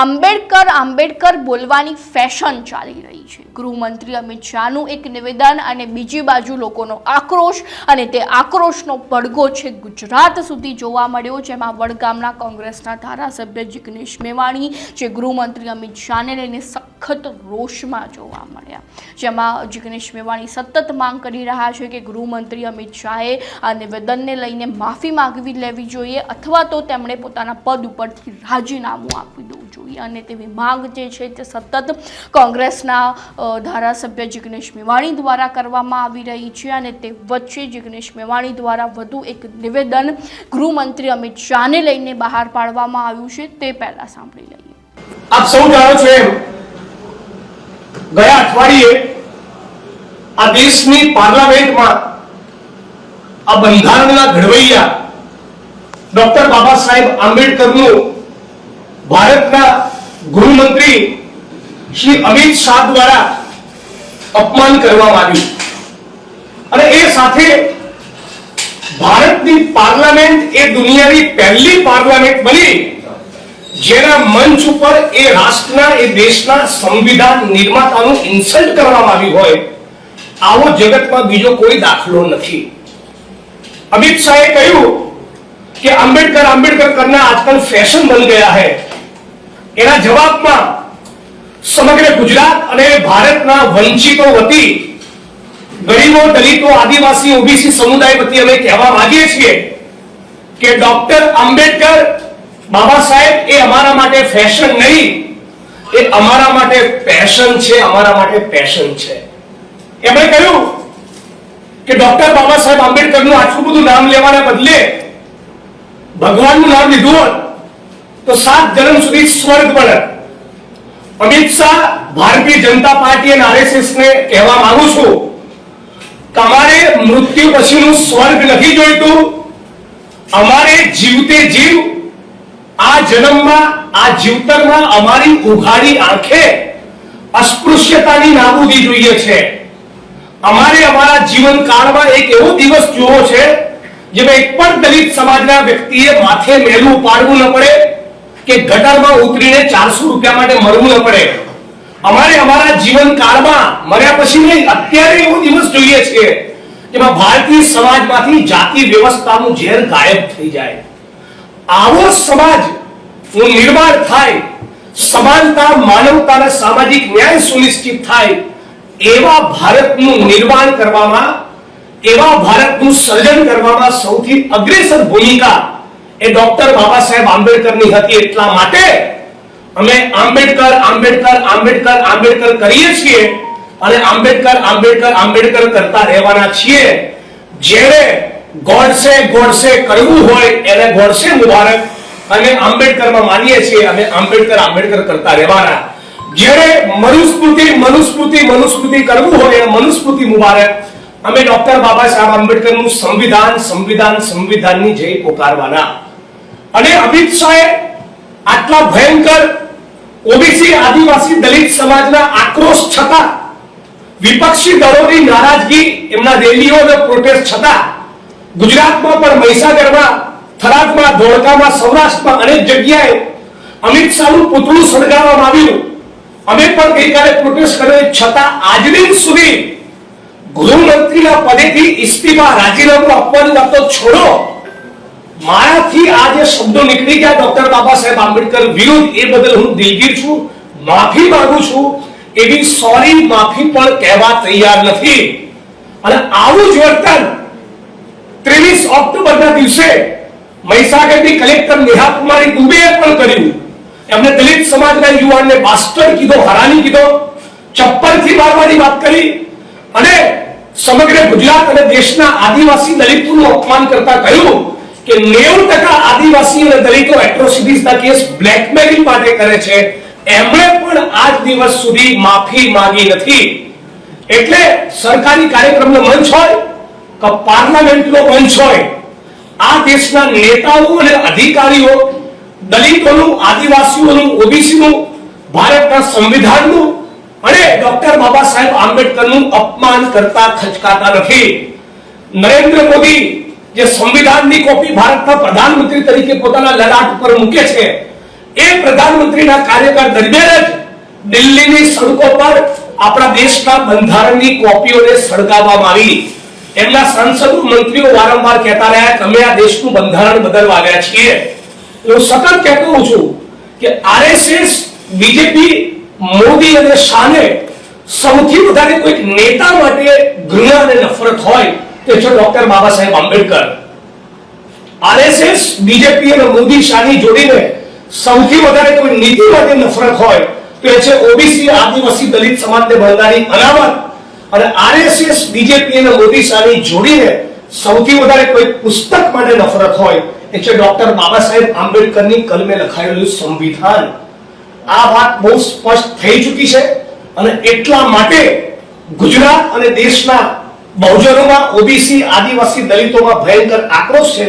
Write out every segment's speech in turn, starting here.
આંબેડકર આંબેડકર બોલવાની ફેશન ચાલી રહી છે. ગૃહમંત્રી અમિત શાહનું એક નિવેદન અને બીજી બાજુ લોકોનો આક્રોશ અને તે આક્રોશનો પડઘો છે ગુજરાત સુધી જોવા મળ્યો, જેમાં વડગામના કોંગ્રેસના ધારાસભ્ય જિગ્નેશ મેવાણી, જે ગૃહમંત્રી અમિત શાહને લઈને સખત રોષમાં જોવા મળ્યા. જેમાં જિગ્નેશ મેવાણી સતત માંગ કરી રહ્યા છે કે ગૃહમંત્રી અમિત શાહે આ નિવેદનને લઈને માફી માગવી લેવી જોઈએ અથવા તો તેમણે પોતાના પદ ઉપરથી રાજીનામું આપી દેવું જોઈએ. અને તેવી માંગ જે છે તે સતત કોંગ્રેસના ધારાસભ્ય જિગ્નેશ મેવાણી દ્વારા કરવામાં આવી રહી છે અને તે વચ્ચે જિગ્નેશ મેવાણી દ્વારા વધુ એક નિવેદન ગૃહમંત્રી અમિત શાહને લઈને બહાર પાડવામાં આવ્યું છે તે પહેલા સાંભળી લઈએ. આપ સૌ જાણો છો એમ ગયા અઠવાડિયે આ દેશની પાર્લામેન્ટમાં આ બંધારણના ઘડવૈયા ડોક્ટર બાબા સાહેબ આંબેડકરનું ભારતના ગૃહમંત્રી શ્રી અમિત શાહ દ્વારા અપમાન કરવામાં આવ્યું. અને એ સાથે ભારતની પાર્લામેન્ટ એ દુનિયાની પહેલી પાર્લામેન્ટ બની. જેના મંચ ઉપર એ રાષ્ટ્રના, એ દેશના સંવિધાન નિર્માતાનું ઇન્સલ્ટ કરવામાં આવ્યું હોય, આવો જગતમાં બીજો કોઈ દાખલો નથી. અમિત શાહે કહ્યું કે આંબેડકર આંબેડકર કરના આજકાલ ફેશન બન ગયા હે. એના જવાબમાં સમગ્ર ગુજરાત અને ભારતના વંચિતો વતી ગરીબો, દલિતો, આદિવાસી, ઓબીસી સમુદાય વતી અમે કહેવા માંગીએ છીએ કે ડોક્ટર આંબેડકર બાબા સાહેબ, એ અમારા માટે ફેશન નહીં. એ અમારા માટે પેશન છે, અમારા માટે પેશન છે. એમણે કહ્યું કે ડોક્ટર બાબા સાહેબ આંબેડકરનું આટલું બધું નામ લેવાના બદલે ભગવાનનું નામ લીધું હોત, તો સાત જન્મ સુધી સ્વર્ગ બને. અમિત શાહ, ભારતીય જનતા પાર્ટી અને આરએસએસ ને કહેવા માંગુ છું, તમારે મૃત્યુ પછીનું સ્વર્ગ નથી જોઈતું. અમારે જીવતે જીવ આ જન્મમાં, આ જીવતરમાં અમારી ઉઘાડી આંખે અસ્પૃશ્યતાની નાબૂદી જોઈએ છે. અમારે અમારા જીવનકાળમાં એક એવો દિવસ જોવો છે જેમાં એક પણ દલિત સમાજના વ્યક્તિએ માથે મેલું ઉપાડવું ન પડે કે ગટરમાં ઉતરીને ચારસો રૂપિયા માટે મરવું ન પડે. અમારે અમારા જીવનકાળમાં મર્યા પછી નહીં અત્યારે એવો દિવસ જોઈએ છે, જેમાં ભારતીય સમાજમાંથી જાતિ વ્યવસ્થાનું ઝેર ગાયબ થઈ જાય. આવો સમાજનું નિર્માણ થાય, સમાનતા માનવતા અને સામાજિક ન્યાય સુનિશ્ચિત થાય, એવા ભારતનું નિર્માણ કરવામાં, એવા ભારતનું સર્જન કરવામાં સૌથી અગ્રેસર ભૂમિકા એ ડોક્ટર બાબા સાહેબ આંબેડકરની હતી. એટલા માટે અમે આંબેડકર આંબેડકર આંબેડકર આંબેડકર કરીએ છીએ અને આંબેડકર આંબેડકર આંબેડકર કરતા રહેવાના છીએ. જેણે ગોડસે ગોડસે કરવું હોય એને ગોડસે મુબારક. અને આંબેડકરમાં માનીએ છીએ અને આંબેડકર આંબેડકર કરતા રહેવાના. જ્યારે મનુસ્મૃતિ મનુસ્મૃતિ મનુસ્મૃતિ કરવું હોય એને મનુસ્મૃતિ મુબારક. અમે ડોક્ટર બાબા સાહેબ આંબેડકરનું સંવિધાન સંવિધાન, સંવિધાનની જય પોકારવાના. અને અમિત શાહે આટલા ભયંકર ઓબીસી આદિવાસી દલિત સમાજના આક્રોશ છતાં વિપક્ષી દળોની નારાજગી એમના રેલીઓ અને પ્રોટેસ્ટ છતાં ગુજરાતમાં પણ મહીસાગરમાં, થરાદમાં, ધોળકામાં, સૌરાષ્ટ્રમાં અનેક જગ્યાએ અમિત શાહનું પુતળું સળગાવવામાં આવ્યું. અમે પણ ગઈકાલે પ્રોટેસ્ટ કર્યો, છતાં આજની સુધી ગૃહમંત્રીના પદેથી ઇસ્તીફા રાજીનામું આપવાની વાત તો છોડો. મારાથી આ જે શબ્દો નીકળી ગયા, ડોક્ટર બાબા સાહેબ આંબેડકર વિરુદ્ધ, એ બદલ હું દિલગીર છું, માફી માંગુ છું. એવી સોરી માફી પણ કહેવા તૈયાર નથી. અને આવું જ વર્તન ત્રેવીસ ઓક્ટોબરના દિવસે મહીસાગરની કલેક્ટર નેહા કુમારી દુબેએ પણ કર્યું. એમને દલિત સમાજના યુવાનને બાસ્ટર કીધો, હરાની કીધો ચપ્પલથી મારવાની વાત કરી અને સમગ્ર ગુજરાત અને દેશના આદિવાસી દલિતોનું અપમાન કરતા કહ્યું કે 90% આદિવાસી અને દલિતો એટ્રોસિટીઝના કેસ બ્લેકમેલિંગ માટે કરે છે. એમણે પણ આજ દિવસ સુધી માફી માંગી નથી. એટલે સરકારી કાર્યક્રમનો મંચ હોય કે પાર્લામેન્ટનો મંચ હોય. આ દેશના નેતાઓ અને અધિકારીઓ, દલિતોનું, આદિવાસીઓનું, ઓબીસીનું, ભારતના સંવિધાનનું અને ડોક્ટર બાબા સાહેબ આંબેડકરનું અપમાન કરતા ખચકાતા નથી. નરેન્દ્ર મોદી જે સંવિધાનની કોપી ભારતના પ્રધાનમંત્રી તરીકે પોતાના લડાટ ઉપર મૂકે છે, એ પ્રધાનમંત્રીના કાર્યકાળ દરમિયાન જ દિલ્હીની સડકો પર આપણા દેશના બંધારણની કોપીઓને સળગાવવામાં આવી. એમના સાંસદો મંત્રીઓ વારંવાર કહેતા રહ્યા કે અમે આ દેશનું બંધારણ બદલવા આવ્યા છીએ. હું સતત કહેતો છું કે આરએસએસ, બીજેપી, મોદી અને શાહને સૌથી વધારે કોઈક નેતા માટે ઘૃણા અને નફરત હોય તે છે doctor Baba Saheb Ambedkar. RSS, BJP અને મોદી શાહની જોડીને સૌથી વધારે કોઈ નીતિ માટે નફરત હોય તો એ છે ઓબીસી આદિવાસી દલિત સમાજને બંધારી અનામત. અને આરએસએસ, બીજેપી અને મોદી શાહની જોડીને સૌથી વધારે કોઈ પુસ્તક માટે નફરત હોય, એ છે ડોક્ટર બાબા સાહેબ આંબેડકરની કલમે લખાયેલું સંવિધાન. આ વાત બહુ સ્પષ્ટ થઈ ચૂકી છે અને એટલા માટે ગુજરાત અને દેશના બહુજનોમાં ઓબીસી, આદિવાસી દલિતોમાં ભયંકર આક્રોશ છે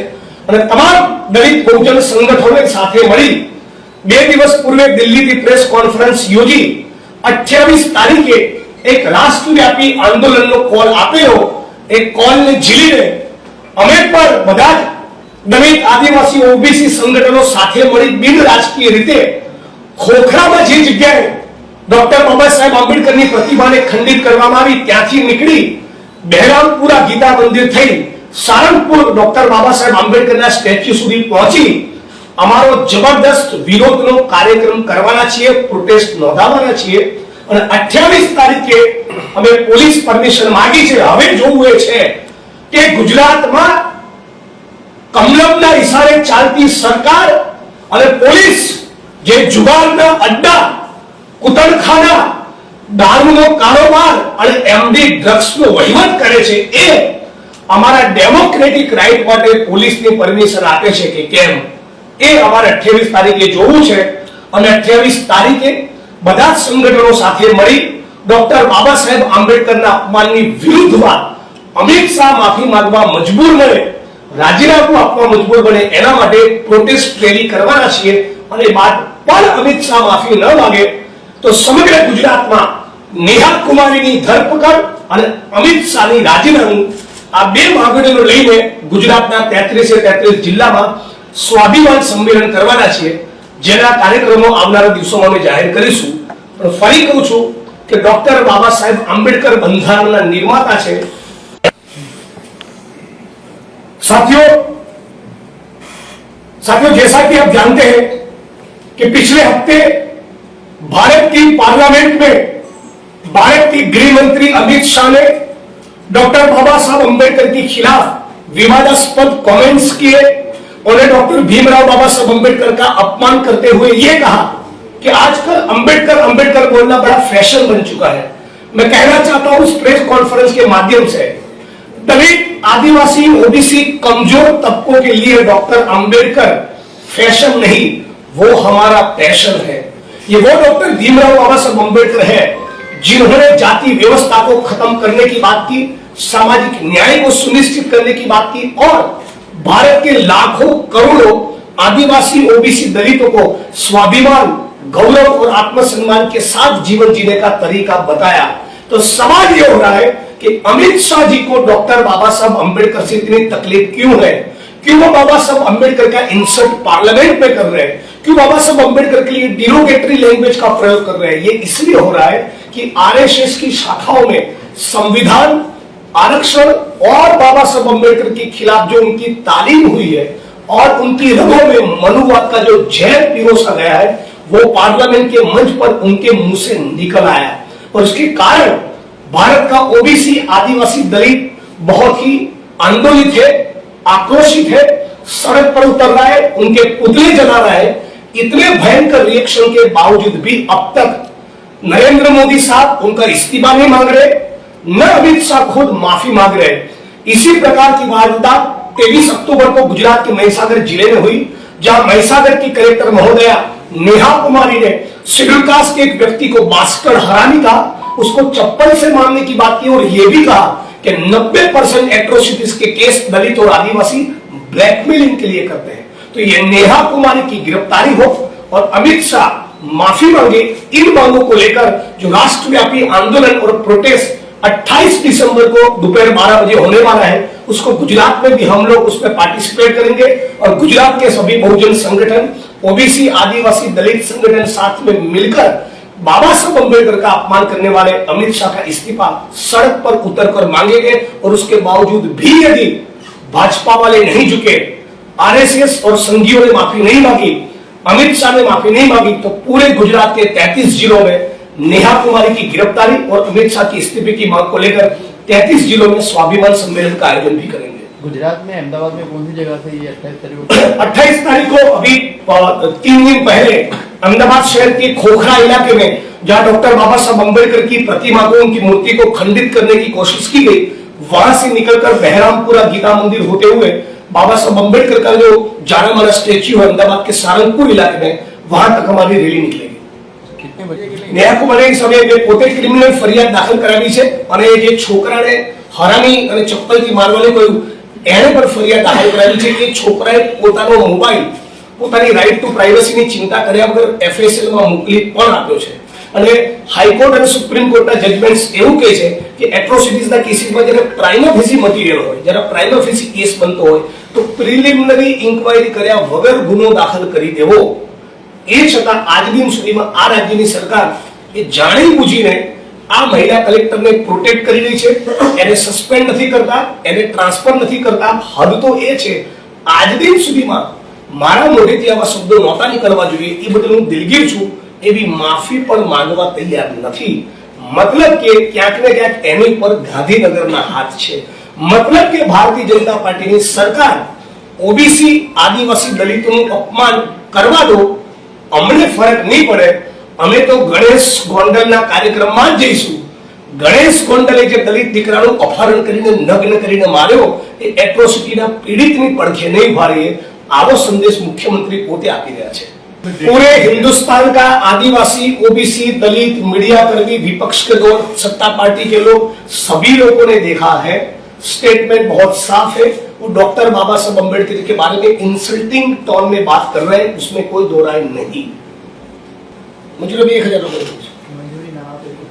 અને તમામ દલિત બહુજન સંગઠનોએ સાથે મળી બે દિવસ પૂર્વે દિલ્હીથી પ્રેસ કોન્ફરન્સ યોજી 28 તારીખે એક રાષ્ટ્રવ્યાપી આંદોલનનો કોલ આપેલો એ કોલને ઝીલીને અમે પણ બધા જ દલિત આદિવાસી ઓબીસી સંગઠનો સાથે મળી બિન રાજકીય રીતે ખોખરામાં જે જગ્યાએ ડોક્ટર બાબા સાહેબ આંબેડકરની પ્રતિમાને ખંડિત કરવામાં આવી, ત્યાંથી નીકળી બહેરામપુરા ગીતા મંદિર થઈ સારંગપુર ડોક્ટર બાબા સાહેબ આંબેડકરના સ્ટેચ્યુ સુધી પહોંચી અમારો જબરદસ્ત વિરોધનો કાર્યક્રમ કરવાના છીએ, પ્રોટેસ્ટ નોંધાવવાના છીએ અને 28 તારીખે અમે પોલીસ પરમિશન માંગી છે. હવે જોવું એ છે કે ગુજરાતમાં કમલમના ઇશારે ચાલતી સરકાર અને પોલીસ જે જુગારના અડ્ડા, કુતરખાના, દારૂનો કારોબાર અને એમડી ડ્રગ્સનો વહીવટ કરે છે એ અમારા ડેમોક્રેટિક રાઈટ માટે પોલીસની પરમિશન આપે છે કે કેમ? એ અમારે 28 તારીખે જોવું છે અને 28 તારીખે બધા જ સંગઠનો સાથે મળી ડોક્ટર બાબા સાહેબ આંબેડકરના અપમાનની વિરુદ્ધમાં અમિત શાહ માફી માંગવા મજબૂર બને, રાજીનામું આપવા મજબૂર બને, એના માટે પ્રોટેસ્ટ રેલી કરવાના છીએ અને બાદ પણ અમિત શાહ માફી ન માંગે તો સમગ્ર ગુજરાતમાં નેહા કુમારીની ધરપકડ અને અમિત શાહની રાજીનામું આ બે માંગણીઓ લઈને ગુજરાતના તેત્રીસે તેત્રીસ જિલ્લામાં સ્વાભિમાન સંમેલન કરવાના છીએ. જેના કાર્યક્રમો આવનારા દિવસોમાં અમે જાહેર કરીશું પણ ફરી કહું છું કે ડોક્ટર બાબા સાહેબ આંબેડકર બંધારણના નિર્માતા છે साथियों साथियों जैसा कि आप जानते हैं कि पिछले हफ्ते भारत की पार्लियामेंट में भारत की गृह मंत्री अमित शाह ने डॉक्टर बाबा साहब अंबेडकर के खिलाफ विवादास्पद कमेंट्स किए उन्हें डॉक्टर भीमराव बाबा साहब अंबेडकर का अपमान करते हुए ये कहा कि आजकल अंबेडकर अंबेडकर बोलना बड़ा फ़ैशन बन चुका है। मैं कहना चाहता हूँ इस प्रेस कॉन्फ्रेंस के माध्यम से, दलित, आदिवासी, ओबीसी, कमज़ोर तबकों के लिए डॉक्टर अंबेडकर फ़ैशन नहीं, वो हमारा पैशन है। ये वो डॉक्टर भीमराव बाबा साहब अंबेडकर है, जिन्होंने जाति व्यवस्था को खत्म करने की बात की, सामाजिक न्याय को सुनिश्चित करने की बात की, और भारत के लाखों करोड़ों आदिवासी ओबीसी दलितों को स्वाभिमान, गौरव और आत्मसम्मान के साथ जीवन जीने का तरीका बताया। तो सवाल यह हो रहा है कि अमित शाह जी को डॉक्टर बाबा साहब अंबेडकर से इतनी तकलीफ़ क्यों है? क्यों वो बाबा साहब अंबेडकर का इंसल्ट पार्लियामेंट में कर रहे हैं? क्यों बाबा साहब अंबेडकर के लिए डिरोगेटरी लैंग्वेज का प्रयोग कर रहे हैं? ये इसलिए हो रहा है कि आरएसएस की शाखाओं में संविधान आरक्षण और बाबा साहब अंबेडकर के खिलाफ जो उनकी तालीम हुई है और उनकी रगों में मनुवाद का जो जहर पिरोसा गया है, वो पार्लियामेंट के मंच पर उनके मुँह से निकल आया। और इसके कारण भारत का ओबीसी आदिवासी दलित बहुत ही आंदोलित है, आक्रोशित है, सड़क पर उतर रहा है, उनके पुतले जला रहा है। इतने भयंकर रिएक्शन के बावजूद भी अब तक नरेंद्र मोदी साहब उनका इस्तीफा नहीं मांग रहे। न अमित शाह खुद माफ़ी मांग रहे इसी प्रकार की वारदात तेईस अक्टूबर को गुजरात के महिसागर ज़िले में हुई, जहाँ महिसागर की कलेक्टर महोदया नेहा कुमारी ने शेड्यूल कास्ट के एक व्यक्ति को बास्कर हरानी का उसको चप्पल से मारने की बात की और यह भी कहा कि 90 परसेंट एट्रोसिटीज के केस दलित और आदिवासी ब्लैकमेलिंग के लिए करते हैं। तो यह नेहा कुमारी की गिरफ्तारी हो और अमित शाह माफ़ी मांगे इन मांगों को लेकर जो राष्ट्रव्यापी आंदोलन और प्रोटेस्ट 28 दिसंबर को दोपहर 12 बजे होने वाला है। उसको गुजरात में भी हम लोग उसमें पार्टिसिपेट करेंगे। और गुजरात के सभी बहुजन संगठन ओबीसी आदिवासी दलित संगठन साथ में मिलकर बाबा साहब अंबेडकर का अपमान करने वाले अमित शाह का इस्तीफा सड़क पर उतर कर मांगेंगे। और उसके बावजूद भी यदि भाजपा वाले नहीं झुके, आरएसएस और संघियों ने माफ़ी नहीं मांगी, अमित शाह ने माफ़ी नहीं मांगी तो पूरे गुजरात के 33 जिलों में नेहा कुमारी की गिरफ्तारी और अमित शाह की इस्तीफे की मांग को लेकर 33 जिलों में स्वाभिमान सम्मेलन का आयोजन भी करेंगे। गुजरात में अहमदाबाद में कौन सी जगह से ये अट्ठाईस तारीख को अट्ठाईस तारीख को अभी तीन दिन पहले अहमदाबाद शहर के खोखरा इलाके में जहाँ डॉक्टर बाबा साहब अंबेडकर की प्रतिमा को उनकी मूर्ति को खंडित करने की कोशिश की गई वहाँ से निकलकर बहरामपुरा गीता मंदिर होते हुए बाबा साहब अंबेडकर का जो जाना माना स्टेच्यू है अहमदाबाद के सारंगपुर इलाके में वहाँ तक हमारी रैली निकलेगी નેહા કુમારે સામે પોતે ક્રિમિનલ ફરિયાદ દાખલ કરાવી છે અને જે છોકરાને હરામી અને ચપ્પલથી મારવાને કહ્યું એને પણ ફરિયાદ દાખલ કરાવી છે કે છોકરાએ પોતાનો મોબાઈલ પોતાની રાઈટ ટુ પ્રાઇવસીની ચિંતા કર્યા વગર એફએસએલમાં મોકલી પણ આપ્યો છે. અને હાઈકોર્ટ અને સુપ્રીમ કોર્ટના જજમેન્ટ્સ એવું કહે છે કે એટ્રોસિટીઝના કેસીસમાં જ્યારે પ્રાઇમો ફેસી મટીરિયલ હોય, જ્યારે પ્રાઇમોફેસી કેસ બનતો હોય, તો પ્રિલિમિનરી ઇન્કવાયરી કર્યા વગર ગુનો દાખલ કરી દેવો. એ છતાં આજ દિન સુધીમાં આ રાજ્યની સરકાર એ જાણી બુજીને આ મહિલા કલેક્ટરને પ્રોટેક્ટ કરી રહી છે. એને સસ્પેન્ડ નથી કરતા, એને ટ્રાન્સફર નથી કરતા. હદ તો એ છે આજ દિન સુધીમાં મારા મોઢેથી આવા શબ્દો નહોતા નીકળવા જોઈએ. એ બદલ હું દિલગીર છું. એવી માફી પણ માંગવા તૈયાર નથી. મતલબ કે ક્યાંક ને ક્યાંક એની પર ગાંધીનગરના હાથ છે. મતલબ કે ભારતીય જનતા પાર્ટીની સરકાર, ઓબીસી આદિવાસી દલિતોનું અપમાન કરવા દો અમને ફરક નહીં પડે અમે તો ગણેશ ગોંડલના કાર્યક્રમમાં જ જઈશું ગણેશ ગોંડલે જે દલિત દીકરાનું અપહરણ કરીને નગ્ન કરીને માર્યો એ એટ્રોસિટીના પીડિતની પડખે નહીં ભાળીએ આવો સંદેશ મુખ્યમંત્રી પોતે આપી રહ્યા છે पूरे हिंदुस्तान का आदिवासी ओबीसी दलित मीडिया कर्मी विपक्ष के दौर सत्ता पार्टी के लोग सभी लोगों ने देखा है स्टेटमेंट बहुत साफ है वो डॉक्टर बाबा साहब अम्बेडकर के बारे में इंसल्टिंग टोन में बात कर रहे हैं उसमें कोई दो राय नहीं मंजूरी भी एक हजार रुपए दीजिए। मंजूरी ना आपे तो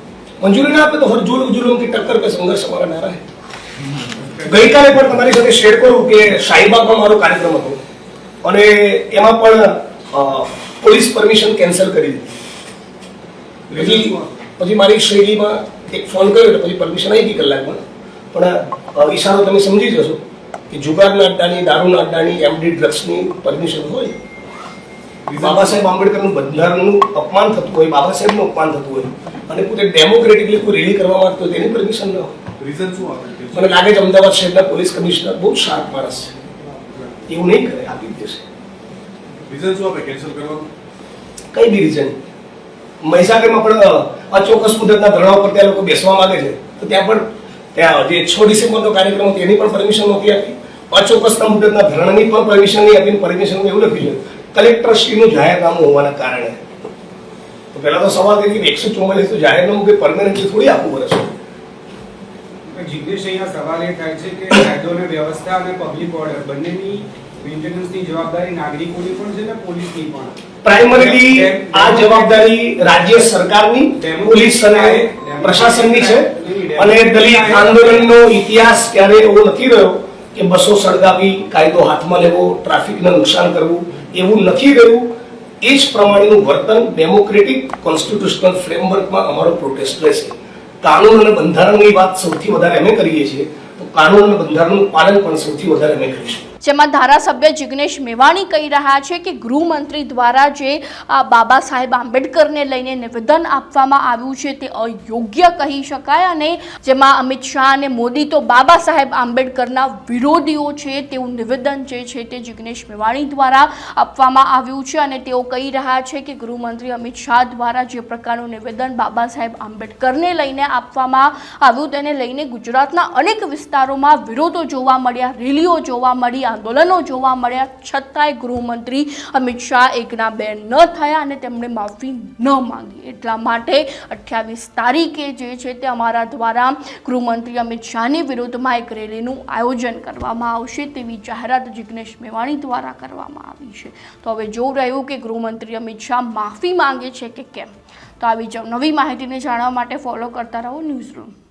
મંજૂરી ના આપે તો હર जुल्म जुल्म की टक्कर पे संघर्ष हमारा नारा है ગઈકાલે પણ તમારી સાથે શેર કરું કે શાહીબાગમાં મારો કાર્યક્રમ હતો અને એમાં પણ અ, પોલીસ પરમિશન કેન્સલ કરી દીધી પછી પછી મારી શૈલીમાં એક ફોન કર્યો એટલે પછી પરમિશન આવી ગઈ કલાકમાં પણ અ, ઈશારો તમે સમજી જશો કે જુગારના અડ્ડાની દારૂના અડ્ડાની એમડી ડ્રગ્સની પરમિશન હોય. બાબા સાહેબ આંબેડકરનું બંધારણનું અપમાન થતું હોય બાબા સાહેબનું અપમાન થતું હોય અને પોતે ડેમોક્રેટિકલી કોઈ રેલી કરવા માંગતો હોય તેની પરમિશન ન હોય. રીઝન શું આપે મને લાગે છે અમદાવાદ શહેરના પોલીસ કમિશનર બહુ શાર્પ માણસ છે. એવું નહીં કરે આપી દેશે રીઝન શું આપે? કેન્સલ કરવાનું? કઈ બી રીઝન મહીસાગરમાં પણ અચોક્કસ મુદતના ધરણા ઉપર ત્યાં લોકો બેસવા માંગે છે તો ત્યાં પણ ત્યાં જે છ ડિસેમ્બરનો કાર્યક્રમ હતો એની પણ પરમિશન નહોતી આપી. અચોક્કસના મુદતના ધરણાની પણ પરમિશન નહીં આપીને પરમિશન એવું લખ્યું છે. કલેક્ટરશ્રીનું જાહેરનામું હોવાના કારણે. તો પહેલા તો સવાલ કે એકસો ચુમ્માલીસ તો જાહેરનામું કે પરમેનન્ટલી થોડી આપવું પડે જિગ્નેશ અહીંયા સવાલ એ થાય છે કે કાયદો અને વ્યવસ્થા અને પબ્લિક ઓર્ડર બંનેની મેન્ટેનન્સની જવાબદારી નાગરિકોની પણ છે ને પોલીસની પણ? પ્રાઇમરીલી આ જવાબદારી રાજ્ય સરકારની પોલીસ અને પ્રશાસનની છે. અને દલિત આંદોલનનો ઇતિહાસ ક્યારે એવો નથી રહ્યો કે બસો સળગાવી કાયદો હાથમાં લેવો, ટ્રાફિકને નુકસાન કરવું, એવું નથી રહ્યું? એ જ પ્રમાણેનું વર્તન ડેમોક્રેટિક કોન્સ્ટિટ્યુશનલ ફ્રેમવર્કમાં અમારો પ્રોટેસ્ટ રહેશે. કાનૂન અને બંધારણની વાત સૌથી વધારે અમે કરીએ છીએ, તો કાનૂન અને બંધારણનું પાલન પણ સૌથી વધારે અમે કરીશું. જેમાં ધારાસભ્ય જિગ્નેશ મેવાણી કહી રહ્યા છે કે ગૃહમંત્રી દ્વારા જે બાબા સાહેબ આંબેડકરને લઈને નિવેદન આપવામાં આવ્યું છે તે અયોગ્ય કહી શકાય અને જેમાં અમિત શાહ અને મોદી તો બાબા સાહેબ આંબેડકરના વિરોધીઓ છે તેવું નિવેદન જે છે તે જિગ્નેશ મેવાણી દ્વારા આપવામાં આવ્યું છે અને તેઓ કહી રહ્યા છે કે ગૃહમંત્રી અમિત શાહ દ્વારા જે પ્રકારનું નિવેદન બાબા સાહેબ આંબેડકરને લઈને આપવામાં આવ્યું તેને લઈને ગુજરાતના અનેક વિસ્તારોમાં વિરોધો જોવા મળ્યા, રેલીઓ જોવા મળી આંદોલનો જોવા મળ્યા. છતાંય ગૃહમંત્રી અમિત શાહ એકના બે ન થયા અને તેમણે માફી ન માંગી. એટલા માટે અઠ્યાવીસ તારીખે જે છે તે અમારા દ્વારા ગૃહમંત્રી અમિત શાહની વિરુદ્ધમાં એક રેલીનું આયોજન કરવામાં આવશે તેવી જાહેરાત જિગ્નેશ મેવાણી દ્વારા કરવામાં આવી છે. તો હવે જોવું રહ્યું કે ગૃહમંત્રી અમિત શાહ માફી માંગે છે કે કેમ? તો આવી જ નવી માહિતીને જાણવા માટે ફોલો કરતા રહો ન્યૂઝ રૂમ.